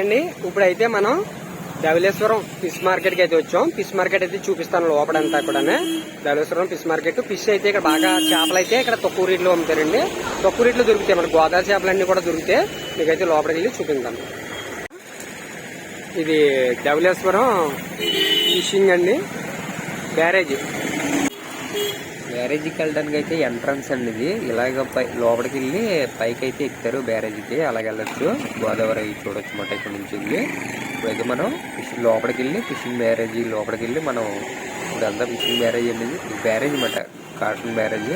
అండి. ఇప్పుడైతే మనం ధవలేశ్వరం ఫిష్ మార్కెట్కి అయితే వచ్చాం. ఫిష్ మార్కెట్ అయితే చూపిస్తాను లోపడంతా కూడా ధవలేశ్వరం ఫిష్ మార్కెట్. ఫిష్ అయితే ఇక్కడ బాగా చేపలు అయితే ఇక్కడ తక్కువ రేట్లో అమ్ముతారండి. తక్కువ రేట్లో దొరుకుతాయి. మన గోదావరి చేపలన్నీ కూడా దొరికితే మీకైతే లోపలికి వెళ్ళి చూపిస్తాను ఇది ధవలేశ్వరం ఫిషింగ్ అండి. బ్యారేజ్. బ్యారేజీకి వెళ్ళడానికి అయితే ఎంట్రన్స్ అండి ఇది. ఇలాగ పై లోపలికి వెళ్ళి పైకి అయితే ఎక్కుతారు బ్యారేజీకి. అలాగ వెళ్ళొచ్చు. గోదావరి చూడొచ్చు మాట ఇక్కడ నుంచి వెళ్ళి. ఇప్పుడైతే మనం ఫిషింగ్ లోపలికి వెళ్ళి ఫిషింగ్ బ్యారేజీ లోపలికి వెళ్ళి మనం ఇదంతా ఫిషింగ్ బ్యారేజ్ అనేది బ్యారేజ్ అన్నమాట. Cotton barrage.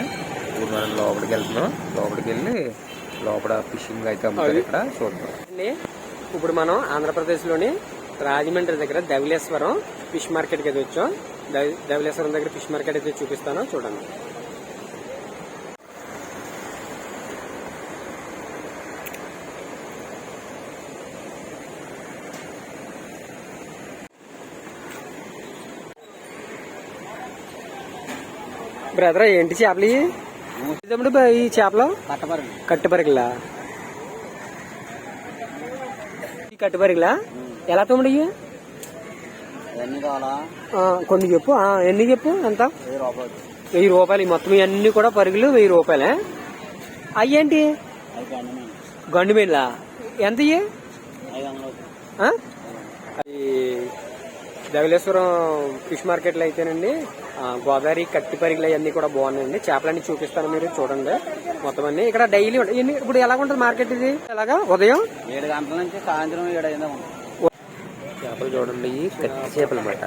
ఇప్పుడు మనం లోపలికి వెళ్తున్నాం. లోపలికి వెళ్ళి లోపల ఫిషింగ్ అయితే అమ్ముతారు ఇక్కడ. చూద్దాం. ఇప్పుడు మనం ఆంధ్రప్రదేశ్లోని రాజమండ్రి దగ్గర ధవలేశ్వరం ఫిష్ మార్కెట్కి అయితే వచ్చాం. ధవలేశ్వరం దగ్గర ఫిష్ మార్కెట్ అయితే చూపిస్తాను. చూడండి. బ్రదర్ ఏంటి చేపలు? తమ్ముడు ఈ చేపలు? కట్టుపరికలా ఈ కట్టుపరికలా ఎలా తమ్ముడు ఇవి? కొన్ని చెప్పు. ఎన్ని చెప్పు? ఎంత? వెయ్యి రూపాయలు. మొత్తం ఇవన్నీ కూడా పరుగులు వెయ్యి రూపాయలే. అయ్యేంటి గండు మీళ్ళ ఎంత ధవలేశ్వరం ఫిష్ మార్కెట్లో అయితేనండి గోదావరి కట్టి పరిగలు అవన్నీ కూడా బాగున్నాయండి. చేపలన్నీ చూపిస్తాను మీరు చూడండి. మొత్తం అన్ని ఇక్కడ డైలీ ఇప్పుడు ఎలా ఉంటుంది మార్కెట్ ఇది? ఎలాగా? ఉదయం? ఏడు గంటల నుంచి సాయంత్రం ఏడు అయిందా ఉంది చేపలు చూడండి ఇవి కట్టి చేపలు అన్నమాట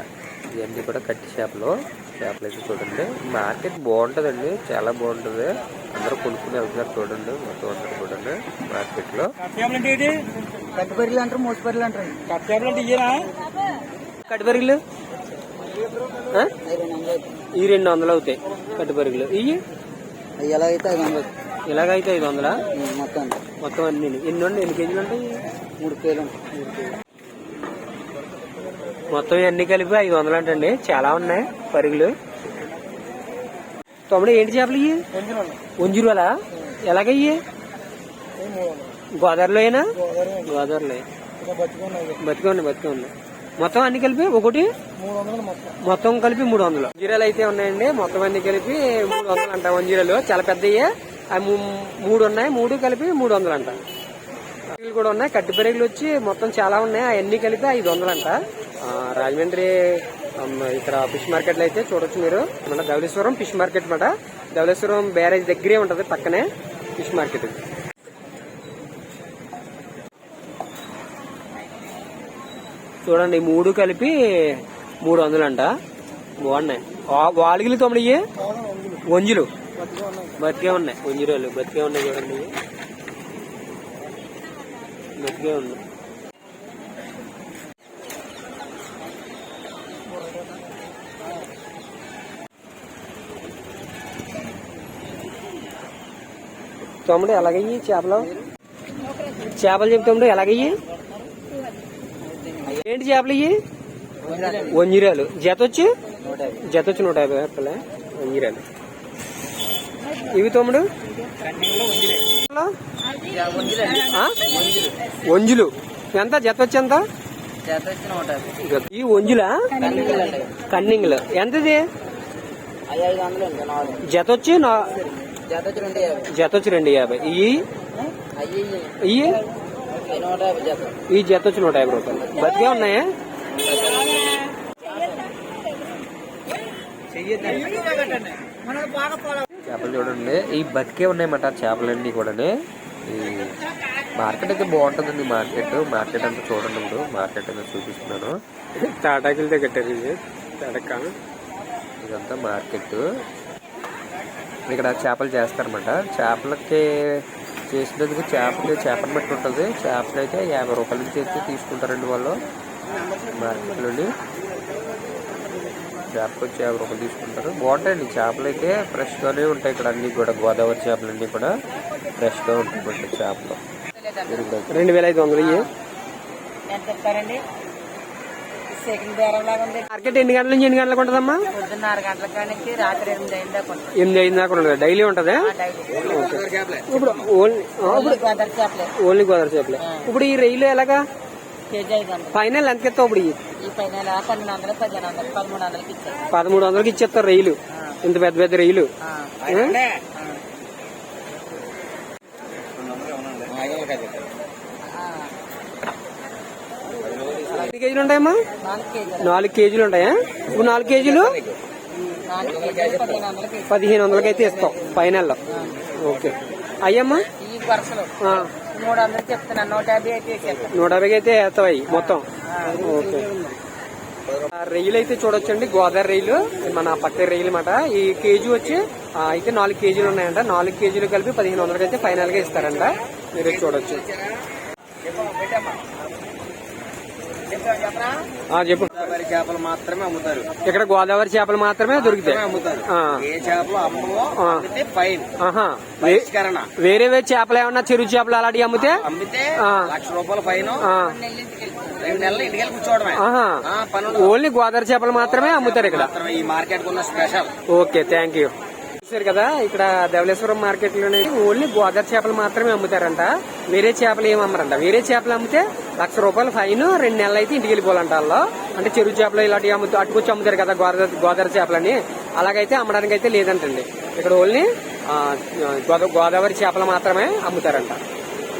ఇవన్నీ కూడా కట్టి చేపలు. చేపలు అయితే చూడండి మార్కెట్ బాగుంటుందండి చాలా బాగుంటుంది. అందరూ కొనుక్కుని వెళ్తున్నారు చూడండి మొత్తం అందరూ చూడండి మార్కెట్లో కట్టు పరిలు అంటారు మూసి పరిలు అంటారు కట్టి పరిగలు ఆ? రెండు వందలు అవుతుంది ఈ రెండు వందలు అవుతాయి కట్టి పరిగలు ఇవి అవి ఎలా అయితే ఐదు వందలు. ఇలాగైతే ఐదు వందలా? మొత్తం మొత్తం అన్ని. ఎన్ని ఉండి ఎన్ని కేజీలు ఉంటాయి? మూడు కేలు ఉంటాయి. మొత్తం ఇవన్నీ కలిపి ఐదు వందలు అంటండి చాలా ఉన్నాయి పరుగులు. తమ్ముడు ఏంటి చేపలు ఇవి ఉంజురువలా? ఎలాగయ్యి? గోదావరిలో. అయినా గోదావరిలో బతికే ఉన్నాయి మొత్తం అన్ని కలిపి ఒకటి? మొత్తం కలిపి మూడు వందలు. జీరాలు అయితే ఉన్నాయండి. మొత్తం అన్ని కలిపి మూడు వందలు అంట వంజీరాలు చాలా పెద్దవి అవి మూడు ఉన్నాయి. మూడు కలిపి మూడు వందలు అంట. కూడా ఉన్నాయి. కట్టి పెరుగులు వచ్చి మొత్తం చాలా ఉన్నాయి. అవన్నీ కలిపి ఐదు వందలు అంట. రాజమండ్రి ఇక్కడ ఫిష్ మార్కెట్లో అయితే చూడొచ్చు మీరు. మన ధవలేశ్వరం ఫిష్ మార్కెట్ అనమాట ధవలేశ్వరం బ్యారేజ్ దగ్గరే ఉంటది పక్కనే ఫిష్ మార్కెట్. ఇది. చూడండి మూడు కలిపి మూడు వందలు అంట. బాగున్నాయి. వా- వాలిగిలు తొమ్మిది ఇయ్యి? వంజులు. బతికే ఉన్నాయి. వంజురాలు బతికే ఉన్నాయి చూడండి. బతికే ఉన్నాయి. తమ్ముడు ఎలాగయ్యి చేపలు? చేపలు చెప్పు తమ్ముడు ఎలాగయ్యి ఏంటి చేపలు ఇవి వంజిరాలు. జత వచ్చి? జత వచ్చి నూట యాభై రూపాయలే. వంజిరాలు. ఇవి తమ్ముడు? వంజులు. ఎంత? జత వచ్చి ఎంత? ఈ వంజులా? కన్నింగ్లు. ఎంత ఇది అవి ఐదు వందలు అండి నాలుగు. జత వచ్చి జత వచ్చి రెండు యాభై. యాభై చేత ఈ జత వచ్చి నూట యాభై రూపాయలు. బతికే ఉన్నాయా? చేపలు చూడండి. ఈ బతికే ఉన్నాయన్నమాట చేపలన్నీ కూడా ఈ మార్కెట్ అయితే బాగుంటుందండి మార్కెట్. మార్కెట్ అంతా చూడండి ఇప్పుడు. మార్కెట్ అంతా చూపిస్తున్నాను. తాటాకులతో కట్టారు ఇది. తడక ఇదంతా మార్కెట్. ఇక్కడ చేపలు చేస్తారన్నమాట. చేపలకి చేసినందుకు చేపకి చేపను బట్టి ఉంటుంది. చేపలు అయితే యాభై రూపాయల నుంచి అయితే తీసుకుంటారండి వాళ్ళు. మార్కెట్లోని చేపకు వచ్చి యాభై రూపాయలు తీసుకుంటారు. బాగుంటాయండి చేపలు అయితే ఫ్రెష్గానే ఉంటాయి ఇక్కడ అన్ని కూడా. గోదావరి చేపలన్నీ కూడా ఫ్రెష్గా ఉంటాయి చేపలు. రెండు వేల ఐదు వందలు ఇవి ఎంత చెప్తారండి సెకండ్ బేరం లాగా ఉంది. మార్కెట్ ఎన్ని గంటల నుంచి ఎన్ని గంటలకు ఉంటుందమ్మా? పొద్దున్న ఆరు గంటల కానించి రాత్రి ఎనిమిది ఎనిమిది ఐదు దాకా ఉంటుంది? డైలీ. ఉంటుందా ఇప్పుడు ఓన్లీ ఇప్పుడు గోదావరి చేపలే. ఓన్లీ గోదావరి చేపలే. ఇప్పుడు ఈ రైలు ఎలాగా? కేజీ ఐదు వందలు. ఫైనల్ ఎంతకి ఇస్తావు ఇప్పుడు ఇవి? ఈ పైన పన్నెండు వందలు పదిహేను వందలు పదమూడు వందలకి ఇచ్చారు. పదమూడు వందలకి ఇచ్చేస్తారు రైలు. ఇంత పెద్ద పెద్ద రైలు. ఆ. ఏ? ఆ. ఎన్ని కేజీలు ఉంటాయమ్మా? నాలుగు కేజీలు ఉంటాయా? ఇప్పుడు నాలుగు కేజీలు? పదిహేను వందలకి అయితే ఇస్తాం ఫైనల్లో. ఓకే. అయ్యమ్మా? నూట యాభై అయితే యాభైకి అయితే వేస్తావు అవి మొత్తం? ఓకే. ఆ, రైలు అయితే చూడొచ్చండి గోదావరి రైలు మన పక్క రైలు అనమాట ఈ కేజీ వచ్చి అయితే నాలుగు కేజీలు ఉన్నాయంట. నాలుగు కేజీలు కలిపి పదిహేను వందలకి అయితే ఫైనల్గా ఇస్తారంట. మీరు వచ్చి చూడొచ్చు. చెప్పు. గోదావరి చేపలు మాత్రమే అమ్ముతారు. ఇక్కడ గోదావరి చేపలు మాత్రమే దొరుకుతాయి. అమ్ముతారు. ఏ చేపలు అమ్మవో వేరే వేరే చేపలు ఏమన్నా చెరువు చేపలు అలాంటివి అమ్మితే? అమ్మితే. లక్ష రూపాయల ఆ, రెండు నెలలు ఇంటికి కూర్చోవడమే. పని. ఓన్లీ గోదావరి చేపలు మాత్రమే అమ్ముతారు ఇక్కడ. ఈ మార్కెట్ ఉన్న స్పెషల్. Okay thank you. చూసారు కదా ఇక్కడ ధవలేశ్వరం మార్కెట్లోనే ఓన్లీ గోదావరి చేపలు మాత్రమే అమ్ముతారంట. వేరే చేపలు ఏమి అమ్మరంట. వేరే చేపలు అమ్మితే లక్ష రూపాయలు ఫైన్ రెండు నెలలు అయితే ఇంటికి వెళ్ళిపోవాలంట వాళ్ళు. అంటే చెరువు చేపలు ఇలాంటివి అమ్ముతూ అటుకొచ్చి అమ్ముతారు కదా గోదావరి గోదావరి చేపలని. అలాగైతే అమ్మడానికి అయితే లేదంటండి. ఇక్కడ ఓన్లీ గోదావరి చేపలు మాత్రమే అమ్ముతారంట.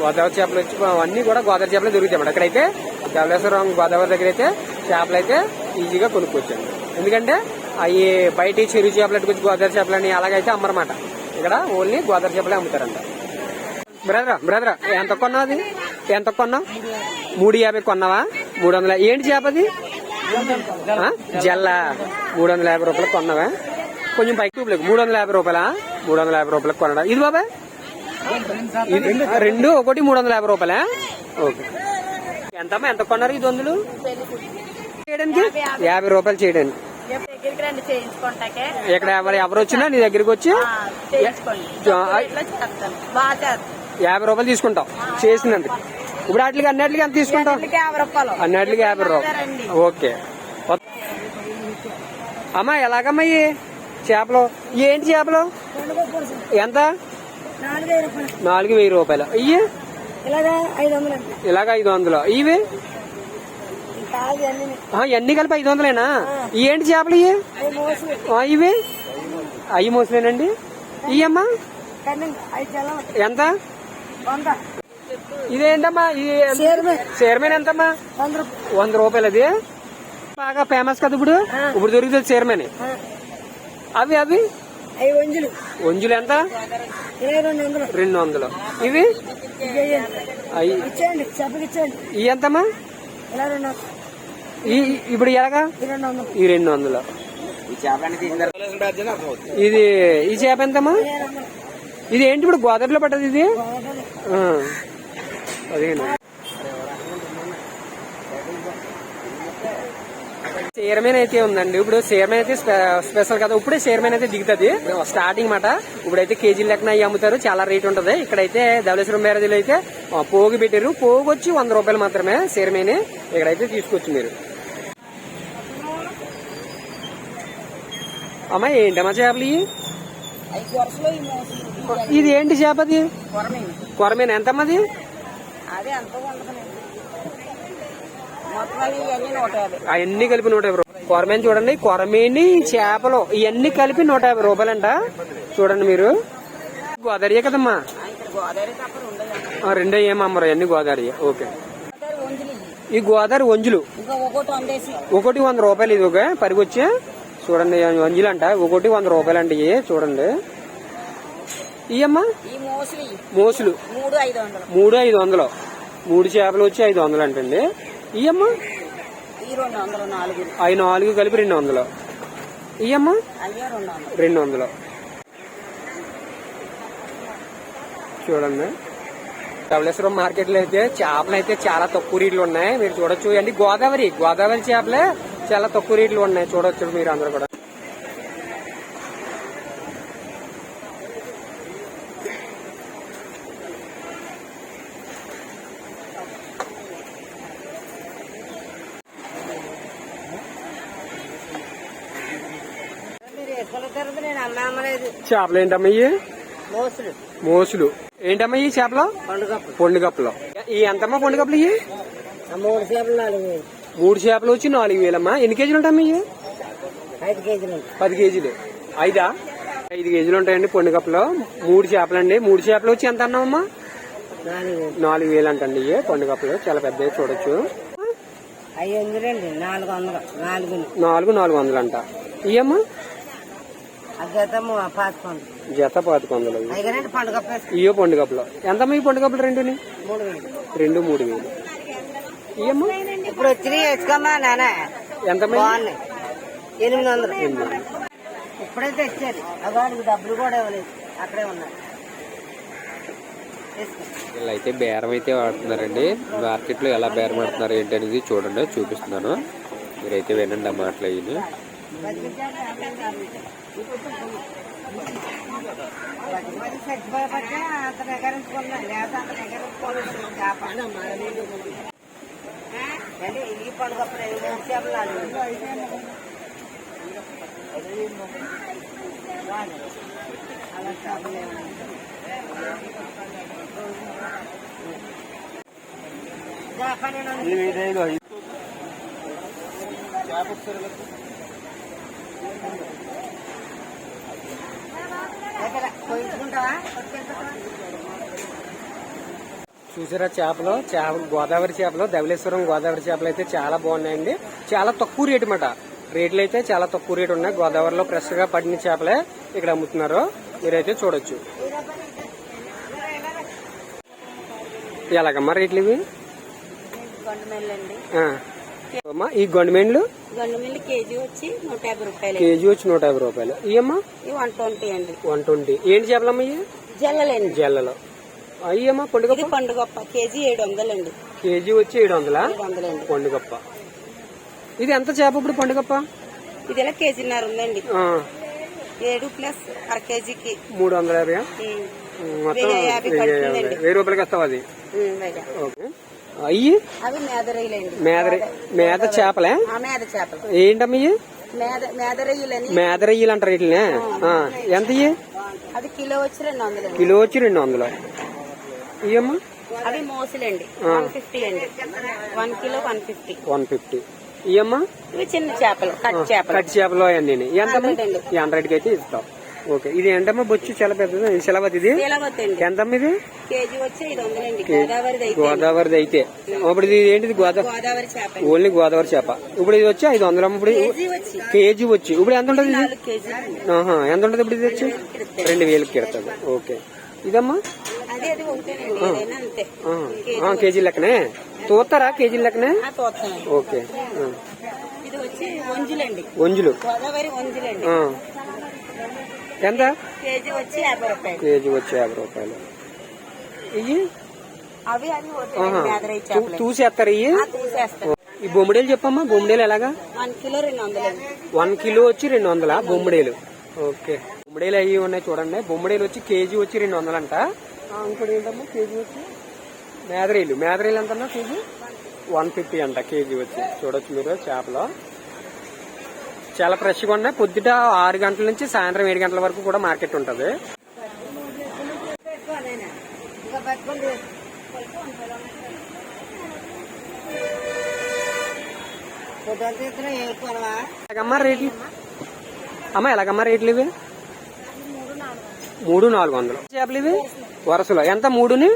గోదావరి చేపలు వచ్చి అన్ని కూడా గోదావరి చేపలు దొరుకుతాయి అన్నమాట. ఇక్కడైతే ధవలేశ్వరం గోదావరి దగ్గర అయితే చేపలు అయితే ఈజీగా కొనుక్కోవచ్చండి ఎందుకంటే అవి బయట చెరువు చేపలు ఎట్టుకొచ్చి గోదావరి చేపలు అని అలాగైతే అమ్మరమాట. ఇక్కడ ఓన్లీ గోదావరి చేపలే అమ్ముతారంట. బ్రదర్ బ్రదర్ ఎంత కొన్నావు అది ఎంత కొన్నావు? మూడు యాభై కొన్నావా? మూడు వందల ఏంటి చేప అది? జల్ల. మూడు వందల యాభై రూపాయలు కొన్నావా? కొంచెం పైకి చూపలేదు మూడు వందల యాభై రూపాయలా? మూడు వందల యాభై రూపాయలకు కొనడా ఇది బాబాయ్? ఇది రెండు ఒకటి మూడు వందల యాభై రూపాయలా? ఓకే. ఎంతమ్మా ఎంత కొన్నారు ఐదు వందలు చేయడానికి? యాభై రూపాయలు చేయడానికి. ఇక్కడ మరి ఎవరు వచ్చినా నీ దగ్గరికి వచ్చి యాభై రూపాయలు తీసుకుంటాం చేసినందుకు. ఇప్పుడు వాటికి అన్నిటికి ఎంత తీసుకుంటాం? అన్నిటికి యాభై రూపాయలు. ఓకే. అమ్మా ఎలాగమ్మా ఇవి చేపలు? ఏంటి చేపలు? ఎంత? నాలుగు వెయ్యి రూపాయలు. ఇవి ఇలాగా ఐదు వందలు. ఇవి? ఇవన్నీ కలిపి ఐదు వందలేనా? ఏంటి చేపలు ఇవి? ఇవి? అవి మోసలేనండి ఇవమ్మా జలం ఎంత? ఇదేంటమ్మా ఇది చైర్మన్ ఎంతమ్మా? వంద రూపాయలు అది. బాగా ఫేమస్ కదా ఇప్పుడు? ఇప్పుడు దొరుకుతుంది చైర్మన్ అవి అవి? వంజులు. వంజులు ఎంత? రెండు వందలు. ఇవి? ఇవి ఎంతమ్మా? ఇప్పుడు ఎలాగా? ఈ రెండు వందలు. ఇది ఈ చేప ఎంతమ్మా? ఇది ఏంటి ఇప్పుడు గోదావరిలో పట్టదు ఇది. పదిహేను. చైర్మన్ అయితే ఉందండి. ఇప్పుడు చైర్మన్ అయితే స్పె- స్పెషల్ కదా. ఇప్పుడే చైర్మన్ అయితే దిగుతుంది. స్టార్టింగ్ మాట. ఇప్పుడైతే కేజీ లెక్కన అవి అమ్ముతారు. చాలా రేట్ ఉంటది. ఇక్కడైతే ధవళేశ్వరం మ్యారేజ్లో అయితే పోగు పెట్టారు పోగు వచ్చి వంద రూపాయలు మాత్రమే చైర్మన్ ఇక్కడైతే తీసుకోవచ్చు మీరు అమ్మా ఏంటమ్మా చేపలు ఇది ఏంటి చేప అది? కొరమేను. ఎంతమ్మది? అవన్నీ కలిపి నూట యాభై రూపాయలు. కొరమేన చూడండి కొరమేని చేపలు ఇవన్నీ కలిపి నూట యాభై రూపాయలంట. చూడండి మీరు. గోదావరియే కదమ్మా? గోదావరి ఆ, రెండో ఏం అమ్మరు అన్ని గోదావరి. ఓకే. ఈ గోదావరి వంజులు ఒకటి వంద రూపాయలు ఇది ఒక పరిగొచ్చి. చూడండి వంజులు అంట ఒకటి వంద రూపాయలు అండి చూడండి. ఇవమ్మా ఈ మోసలు మూడు ఐదు వందలు. మూడు ఐదు చేపలు వచ్చి ఐదు వందలు అంటండి రెండు వందలు నాలుగు. అవి నాలుగు కలిపి రెండు వందలు. అయ్యే రెండు వందలు. చూడండి. ధవళేశ్వరం మార్కెట్లో అయితే చేపలు అయితే చాలా తక్కువ రేట్లు ఉన్నాయి. మీరు చూడొచ్చు. అండి గోదావరి. గోదావరి చేపలే చాలా తక్కువ రేట్లు ఉన్నాయి చూడొచ్చు మీరు అందరూ కూడా. చేపలు ఏంటమ్మా ఇవి మోసలు. ఏంటమ్మా ఈ చేపలు? పండుగ పొండు కప్పులు. ఈ ఎంతమ్మా పొండు కప్పులు ఇవి మూడు చేపలు నాలుగు మూడు చేపలు వచ్చి నాలుగు వేలమ్మా. ఎన్ని కేజీలు ఉంటాయి పది కేజీలు. ఐదా? ఐదు కేజీలు ఉంటాయండి పొండి కప్పులో. మూడు చేపలు అండి మూడు చేపలు వచ్చి ఎంత అన్నావమ్మా? నాలుగు వేలు. అంటండి ఇవి. పొండి కప్పులు. చాలా పెద్దవి చూడొచ్చు. నాలుగు నాలుగు. వందలు అంట. ఇవమ్మా జత పాతిక వందలు. ఇవి. పండుగ కప్పులు ఎంతమ్మా ఈ పొండి కప్పులు వేలు. రెండు మూడు వేలు. ఇప్పుడు వచ్చి వేసుకోమ్మా నాన్న? ఎంతమ్మా బాగున్నాయి. ఎనిమిది వందలు. ఇప్పుడే తెచ్చారు. అవాడికి డబ్బులు కూడా ఇవ్వలేదు. అక్కడే వేసుకో వీళ్ళైతే బేరం అయితే ఆడుతున్నారండి మార్కెట్లో ఎలా బేరం ఆడుతున్నారు ఏంటి అనేది చూడండి చూపిస్తున్నాను. మీరైతే వినండి ఆ మాటలు అయ్యి. అంత అంత చేప అంటే ఈ పండుగ అప్పుడు అలా చేపలు పోయించుకుంటావా చూసారా చేపలు? చేపలు గోదావరి చేపలు ధవళేశ్వరం గోదావరి చేపలు అయితే చాలా బాగున్నాయండి. చాలా తక్కువ రేటు మాట. రేట్లు అయితే చాలా తక్కువ రేటు ఉన్నాయి. గోదావరిలో ఫ్రెష్గా పడిన చేపలే ఇక్కడ అమ్ముతున్నారు. మీరైతే చూడొచ్చు. ఎలాగమ్మా రేట్లు ఇవి? ఈ గొండమెండ్లు కేజీ వచ్చి నూట యాభై రూపాయలు. కేజీ వచ్చి నూట యాభై రూపాయలు. ఇవమ్మా ఇవి వన్ ట్వంటీ అండి. One twenty. ఏంటి చేపలమ్మా ఇవి? జల్లలేండి. జల్లలో. అయ్యమ్మా పండుగ పండుగప్ప. కేజీ ఏడు వందలండి. కేజీ వచ్చి ఏడు వందలా? వందలండి. పండుగప్ప. ఇది ఎంత చేప ఇప్పుడు పండుగప్ప? ఇది ఇలా కేజీన్నర ఉందండి? ఆ, ఏడు ప్లస్ అర కేజీకి. మూడు వందల యాభై మొత్తం వెయ్యి రూపాయలకి వస్తావు అది. ఓకే. అయ్యి? అవి మేదరయ్యలండి మేద మేద చేపలే? ఆ మేద చేపలు. ఏంటమ్మ మేదరయ్యలని మేదరయ్యలు అంటారు వీటిని. ఎంత ఇయ్యి? అది కిలో వచ్చి రెండు వందలండి. కిలో వచ్చి రెండు వందలు. అవి మోసులండి. వన్ ఫిఫ్టీ అండి. One kilo one fifty. One fifty. ఇయ్యమ్మా ఇవి చిన్న చేపలు కట్ చేపలు కట్టి చేపలు. అవన్నీ. ఎంతమ్మా? హండ్రెడ్ హండ్రెడ్కి అయితే ఇస్తావు ఓకే. ఇది ఏంటమ్మా బొచ్చు? చాలా పెద్దది. శిలవతి ఇది? ఎంతమ్మా ఇది? గోదావరిది అయితే. ఇప్పుడు ఇది ఏంటిది? గోదావరి ఓన్లీ గోదావరి చేప. ఇప్పుడు ఇది వచ్చి ఐదు వందలు ఇప్పుడు కేజీ వచ్చి. ఇప్పుడు ఎంత ఉంటుంది ఇది? ఎంత ఉంటుంది ఇప్పుడు ఇది వచ్చి? రెండు వేలకి కిడతాది ఓకే. ఇదమ్మా? కేజీ లెక్కనే? చూస్తారా కేజీ లెక్కనే? ఓకే. వంజులు. ఎంత? కేజీ వచ్చి యాభై రూపాయలు. ఇవి చూసేస్తారు ఇవి ఈ బొమ్మిడేలు చెప్పమ్మా బొమ్మిడేలు ఎలాగా? వన్ కిలో వచ్చి రెండు వందల బొమ్మిడేలు? ఓకే. బొమ్మిడేలు అవి ఉన్నాయి చూడండి. బొమ్మిడేలు వచ్చి కేజీ వచ్చి రెండు వందలంట. ఇంకోటి ఏంటమ్మా కేజీ వచ్చి? మేదరేలు. మేదరేలు ఎంత కేజీ? వన్ ఫిఫ్టీ అంట కేజీ వచ్చి. చూడొచ్చు మీరు చేపలు. చాలా ఫ్రెష్గా ఉన్నాయి. పొద్దుట ఆరు గంటల నుంచి సాయంత్రం ఏడు గంటల వరకు కూడా మార్కెట్ ఉంటుంది. ఎలాగమ్మా రేట్లు? అమ్మా ఎలాగమ్మా రేట్లు ఇవి? మూడు నాలుగు వందలు. చేపలు ఇవి? వరుసలో. ఎంత మూడుని?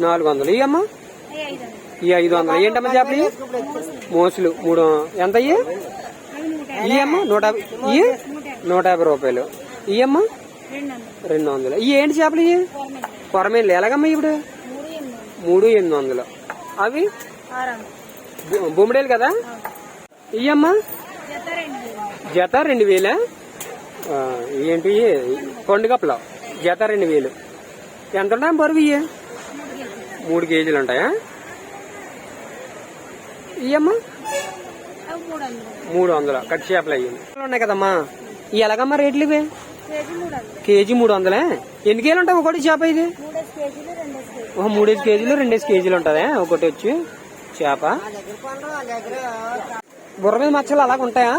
నాలుగు వందలు. ఇవి అమ్మా? ఈ ఐదు వందలు. ఏంటమ్మా చేపలు ఇవి? మోసులు. మూడు. ఎంత ఇవి? ఇవి అమ్మా నూట యాభై ఇవి నూట యాభై రూపాయలు. ఇవి అమ్మా? రెండు వందలు. ఇవి ఏంటి చేపలు ఇవి? కొరమేళ్ళు ఎలాగమ్మా ఇప్పుడు? మూడు ఎనిమిది వందలు. అవి? బొమ్మిడేలు కదా? ఇయ్యమ్మా జత రెండు వేలా? ఏంటి? కప్పలు? జత రెండు వేలు. ఎంత ఉంటాయి బరువు ఇవి మూడు కేజీలు ఉంటాయా? ఇయ్యమ్మా. మూడు వందలు. కట్ చేపలు అయ్యి. ఉన్నాయి కదమ్మా. ఇవి ఎలాగమ్మా రేట్లు ఇవి? కేజీ మూడు వందలే? ఎన్ని కేజీలు ఉంటాయి ఒకటి చేప ఇది? మూడేసి కేజీలు రెండేసి కేజీలు ఉంటుందా? ఒకటి వచ్చి చేప. బుర్ర మీద మచ్చలు అలాగ ఉంటాయా?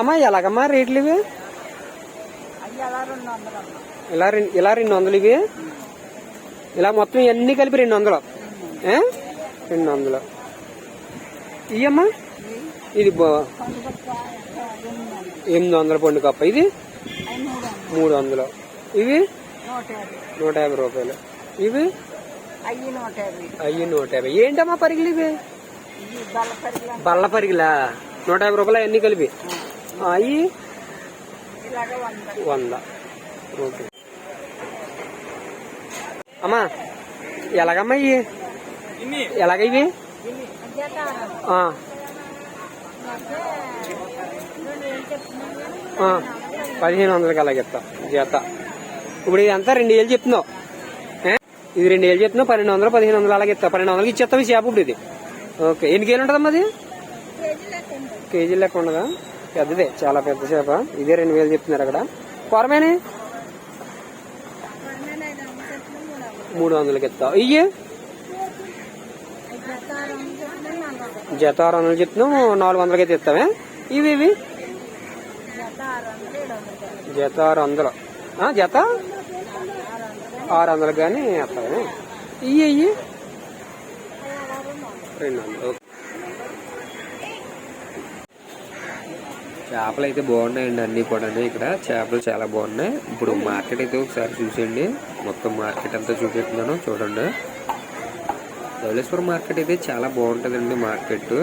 అమ్మా ఎలాగమ్మా రేట్లు ఇవి? ఇలా ఇలా రెండు వందలు ఇవి? ఇలా మొత్తం ఇవన్నీ కలిపి రెండు వందలు? రెండు వందలు. ఇయ్యమ్మా? ఇది ఎనిమిది వందల పండు కప్ప. ఇది? మూడు వందలు. ఇవి? నూట యాభై రూపాయలు. ఇవి? అయ్యి నూట యాభై. ఏంటమ్మా పరిగిలు ఇవి? బల్ల పరిగెల. నూట యాభై రూపాయలు అన్ని కలిపి. అయ్యి? వంద. వంద. ఓకే. అమ్మా ఎలాగమ్మా ఇవి ఎలాగ ఇవి? పదిహేను వందలకి అలాగే ఇస్తా జత ఇప్పుడు ఇది అంతా రెండు వేలు చెప్తున్నావు. ఏ? ఇది రెండు వేలు చెప్తున్నావు పన్నెండు వందలు పదిహేను వందలు అలాగే ఇస్తా. పన్నెండు వందలకి ఇచ్చేస్తావు ఈ చేప ఇప్పుడు ఇది. ఓకే. ఎన్ని కేజీలు ఉంటుందమ్మా అది? కేజీ లెక్క ఉండదా? పెద్దదే చాలా పెద్ద చేప. ఇదే రెండు వేలు చెప్తున్నారు అక్కడ. కొరమేనే? మూడు వందలకి ఇస్తావు. ఇయ్యి? జత ఆరు వందలు చెప్తున్నావు నాలుగు వందలకి అయితే ఇస్తావే. ఇవి ఇవి? జత ఆరు వందలు. జత? ఆరు వందలు కానీ ఇస్తావే. ఇయ్యి? రెండు వందలు. ఓకే. చేపలు అయితే బాగున్నాయండి అన్నీ కూడా ఇక్కడ చేపలు చాలా బాగున్నాయి. ఇప్పుడు మార్కెట్ అయితే ఒకసారి చూసేయండి. మొత్తం మార్కెట్ అంతా చూపిస్తున్నాను చూడండి. ధవళేశ్వరం మార్కెట్ అయితే చాలా బాగుంటుందండి మార్కెట్.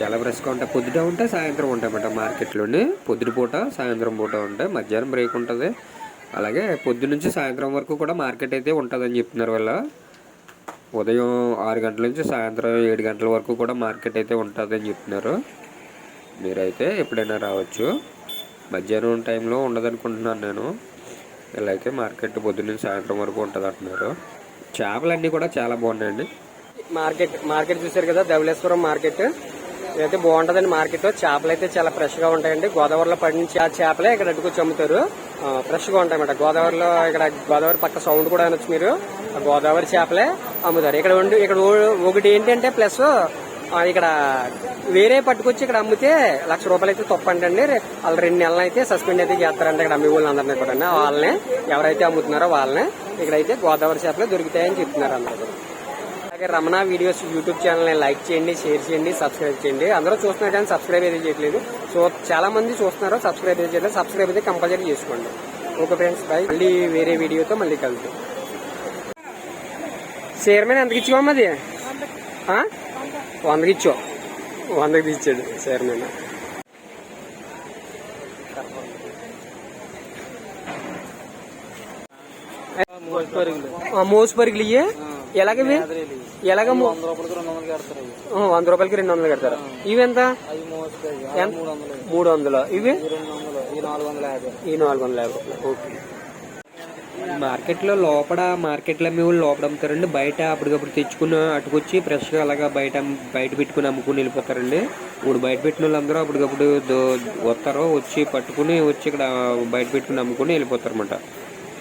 చాలా ఫ్రెష్గా ఉంటాయి. పొద్దుట ఉంటే సాయంత్రం ఉంటాయన్నమాట మార్కెట్లోని. పొద్దున పూట సాయంత్రం పూట ఉంటాయి. మధ్యాహ్నం బ్రేక్ ఉంటుంది. అలాగే పొద్దు నుంచి సాయంత్రం వరకు కూడా మార్కెట్ అయితే ఉంటుందని చెప్తున్నారు వాళ్ళ. ఉదయం ఆరు గంటల నుంచి సాయంత్రం ఏడు గంటల వరకు కూడా మార్కెట్ అయితే ఉంటుందని చెప్తున్నారు. మీరైతే ఎప్పుడైనా రావచ్చు. మధ్యాహ్నం టైంలో ఉండదనుకుంటున్నాను నేను. ఇలా అయితే మార్కెట్ పొద్దున్న సాయంత్రం వరకు ఉంటుంది అంటున్నారు చేపలన్నీ కూడా చాలా బాగున్నాయండి. మార్కెట్ మార్కెట్ చూసారు కదా ధవలేశ్వరం మార్కెట్. ఇదైతే బాగుంటుందండి మార్కెట్. చేపలు అయితే చాలా ఫ్రెష్గా ఉంటాయండి. గోదావరిలో పండించి ఆ చేపలే ఇక్కడ అడ్డుకొచ్చి అమ్ముతారు ఫ్రెష్గా ఉంటాయన్నమాట. గోదావరిలో ఇక్కడ గోదావరి పక్క సౌండ్ కూడా అనొచ్చు మీరు. ఆ గోదావరి చేపలే అమ్ముతారు. ఇక్కడ ఉండి ఇక్కడ ఒకటి ఏంటంటే ప్లస్ ఇక్కడ వేరే పట్టుకొచ్చి ఇక్కడ అమ్మితే లక్ష రూపాయలు అయితే తప్పంటండి. వాళ్ళు రెండు నెలలు అయితే సస్పెండ్ అయితే చేస్తారంటే ఇక్కడ అమ్మే వాళ్ళందరినీ కూడా. వాళ్ళనే ఎవరైతే అమ్ముతున్నారో వాళ్ళనే ఇక్కడైతే గోదావరి చేపలు దొరుకుతాయని చెప్తున్నారు అందరూ. అలాగే రమణ వీడియోస్ యూట్యూబ్ ఛానల్ని లైక్ చేయండి షేర్ చేయండి సబ్స్క్రైబ్ చేయండి. అందరూ చూస్తున్నారు కానీ సబ్స్క్రైబ్ అయితే చేయట్లేదు. సో చాలా మంది చూస్తున్నారు సబ్స్క్రైబ్ అయితే చేయలేదు సబ్స్క్రైబ్ అయితే కంపల్సరీ చేసుకోండి. ఓకే ఫ్రెండ్స్ బాయ్ మళ్ళీ వేరే వీడియోతో మళ్ళీ కలుద్దాం. చైర్మన్ ఎంతకి ఇచ్చావమ్మా అది? వందకి ఇచ్చావు వందకి ఇచ్చాడు చైర్మన్ మోసు పరుగులు ఇయ్యి? ఎలాగవి ఎలాగ వంద రూపాయలకి రెండు వందలు కడతారు. ఇవి ఎంత? మూడు వందలు ఇవి. ఈ నాలుగు వందల యాభై. ఓకే. మార్కెట్లో లోపల మార్కెట్లో మేము లోపల అమ్ముతారండి. బయట అప్పటికప్పుడు తెచ్చుకుని అటుకొచ్చి ఫ్రెష్గా అలాగా బయట బయట పెట్టుకుని అమ్ముకుని వెళ్ళిపోతారండి. ఇప్పుడు బయట పెట్టిన వాళ్ళందరూ అప్పటికప్పుడు వస్తారు వచ్చి పట్టుకుని వచ్చి ఇక్కడ బయట పెట్టుకుని అమ్ముకుని వెళ్ళిపోతారు అనమాట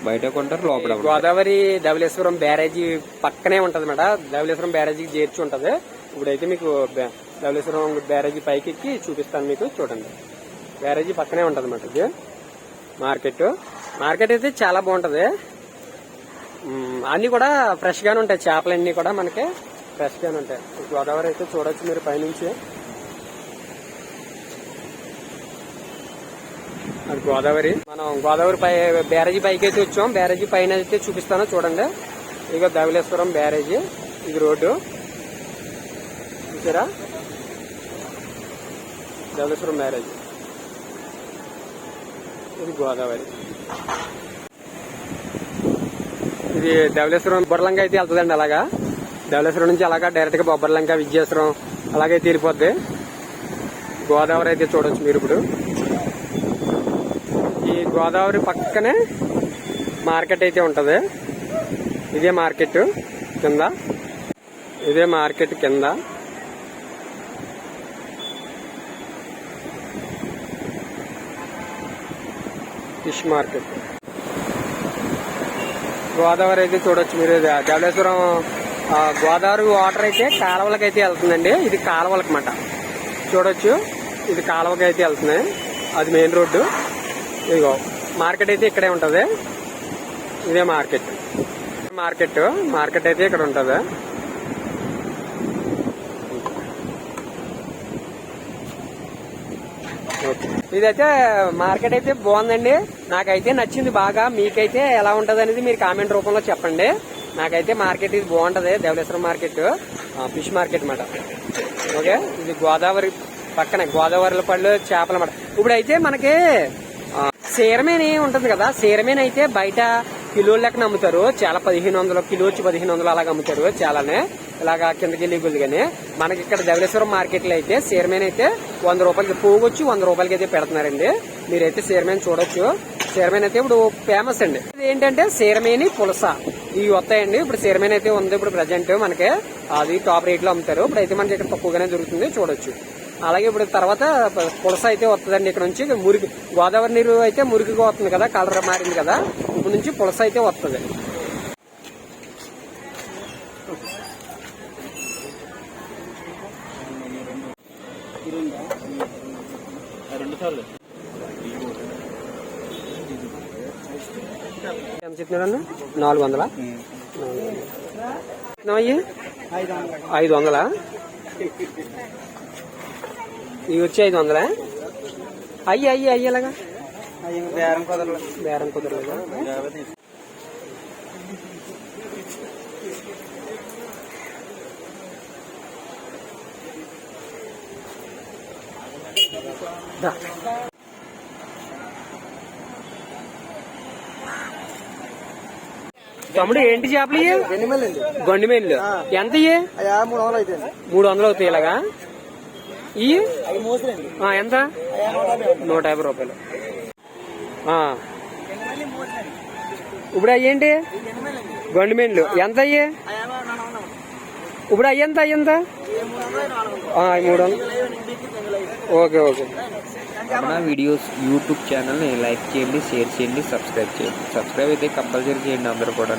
బయట కొంటారు లోపల గోదావరి ధవలేశ్వరం బ్యారేజీ పక్కనే ఉంటది మేడం. ధవలేశ్వరం బ్యారేజీకి చేర్చి ఉంటది. ఇప్పుడైతే మీకు ధవలేశ్వరం బ్యారేజీ పైకి ఎక్కి చూపిస్తాను మీకు చూడండి. బ్యారేజీ పక్కనే ఉంటది మేడం ఇది. మార్కెట్. మార్కెట్ అయితే చాలా బాగుంటది. అన్నీ అన్ని కూడా ఫ్రెష్ గానే ఉంటాయి. చేపలన్నీ కూడా మనకి ఫ్రెష్ గానే ఉంటాయి. గోదావరి అయితే చూడొచ్చు మీరు పైనుంచి. అది గోదావరి. మనం గోదావరి పై బ్యారేజీ పైకి అయితే వచ్చాం. బ్యారేజీ పైన అయితే చూపిస్తాను. చూడండి. ఇక ధవలేశ్వరం బ్యారేజీ. ఇది రోడ్డు. చూసారా? ధవలేశ్వరం బ్యారేజీ. ఇది గోదావరి. ఇది ధవలేశ్వరం బొబ్బర్లంక అయితే వెళ్తుందండి అలాగా. ధవలేశ్వరం నుంచి అలాగా డైరెక్ట్గా బొబ్బర్లంక విజయేశ్వరం అలాగే తీరిపోద్ది. గోదావరి అయితే చూడొచ్చు మీరు ఇప్పుడు. ఈ గోదావరి పక్కనే మార్కెట్ అయితే ఉంటది. ఇదే మార్కెట్ కింద. ఇదే మార్కెట్ కింద. Fish market. గోదావరి అయితే చూడొచ్చు మీరు. ఇది ధవళేశ్వరం గోదావరి వాటర్ అయితే కాలువలకి అయితే వెళ్తుందండి. ఇది కాలువలకి మాట చూడొచ్చు. ఇది కాలువకి అయితే వెళ్తుంది. అది మెయిన్ రోడ్డు. ఇదిగో మార్కెట్ అయితే ఇక్కడే ఉంటుంది. ఇదే మార్కెట్ మార్కెట్ మార్కెట్ అయితే ఇక్కడ ఉంటుందా. ఇదైతే మార్కెట్ అయితే బాగుందండి. నాకైతే నచ్చింది బాగా. మీకైతే ఎలా ఉంటది అనేది మీరు కామెంట్ రూపంలో చెప్పండి. నాకైతే మార్కెట్ ఇది బాగుంటది. ధవళేశ్వరం మార్కెట్ ఫిష్ మార్కెట్ అనమాట ఓకే? ఇది గోదావరి పక్కనే గోదావరిలో పళ్ళు చేపలు మాట ఇప్పుడైతే మనకి సీరమేని ఉంటుంది కదా? సీరమేని అయితే బయట కిలో లెక్కన అమ్ముతారు చాలా పదిహేను వందలు కిలో వచ్చి పదిహేను వందలు అలాగ అమ్ముతారు చాలానే. ఇలాగా కిందకి వెళ్ళి గుల్లిగానే మనకి ఇక్కడ ధవళేశ్వరం మార్కెట్లో అయితే సీరమేన్ అయితే వంద రూపాయలకి పోగొచ్చి వంద రూపాయలకి అయితే పెడుతున్నారండి. మీరైతే సీరమేన్ చూడొచ్చు. సీరమేన్ అయితే ఇప్పుడు ఫేమస్ అండి. ఇది ఏంటంటే సీరమేని పులస. ఇవి వస్తాయండి. ఇప్పుడు సీరమేన్ అయితే ఉంది. ఇప్పుడు ప్రజెంట్ మనకి అది టాప్ రేట్లో అమ్ముతారు. ఇప్పుడు అయితే మనకి ఇక్కడ తక్కువగానే దొరుకుతుంది. చూడొచ్చు. అలాగే ఇప్పుడు తర్వాత పులస అయితే వస్తుందండి ఇక్కడ నుంచి. మురికి గోదావరి నీరు అయితే మురికిగా వస్తుంది కదా కలర్ మారింది కదా. ఇప్పుడు నుంచి పులస అయితే వస్తుంది ఎంత చెప్తున్నాడు నాలుగు వందల? అయ్యి? ఐదు వందలా? ఇవి వచ్చి ఐదు వందలా? అయ్యి అయ్యి అయ్యి ఎలాగా బేరం కుదరలేదు. బేరం కుదరలేదా. తమ్ముడు ఏంటి చేపలు ఇయ్యి? గొండి మెల్లు ఎంత మూడు వందలు అయితే మూడు వందలు అవుతాయి ఇలాగా? ఆ, ఎంత? నూట యాభై రూపాయలు. ఇప్పుడు అయ్యేంటి గొండి ఎంత అయ్యి? ఇప్పుడు అయ్యేంత అయ్యేంత మూడు వందలు. Okay okay. మన వీడియోస్ యూట్యూబ్ ఛానల్ని లైక్ చేయండి షేర్ చేయండి సబ్స్క్రైబ్ చేయండి. సబ్స్క్రైబ్ అయితే కంపల్సరీ చేయండి అందరూ కూడా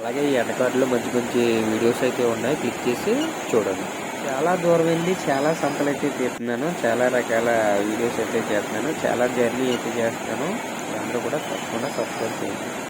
అలాగే ఈ ఎండకార్డులో మంచి మంచి వీడియోస్ అయితే ఉన్నాయి క్లిక్ చేసి చూడండి. చాలా దూరం వెళ్ళి చాలా సంతలు అయితే తీస్తున్నాను. చాలా రకాల వీడియోస్ అయితే చేస్తున్నాను. చాలా జర్నీ అయితే చేస్తాను అందరూ కూడా తప్పకుండా సబ్స్క్రైబ్ చేయండి.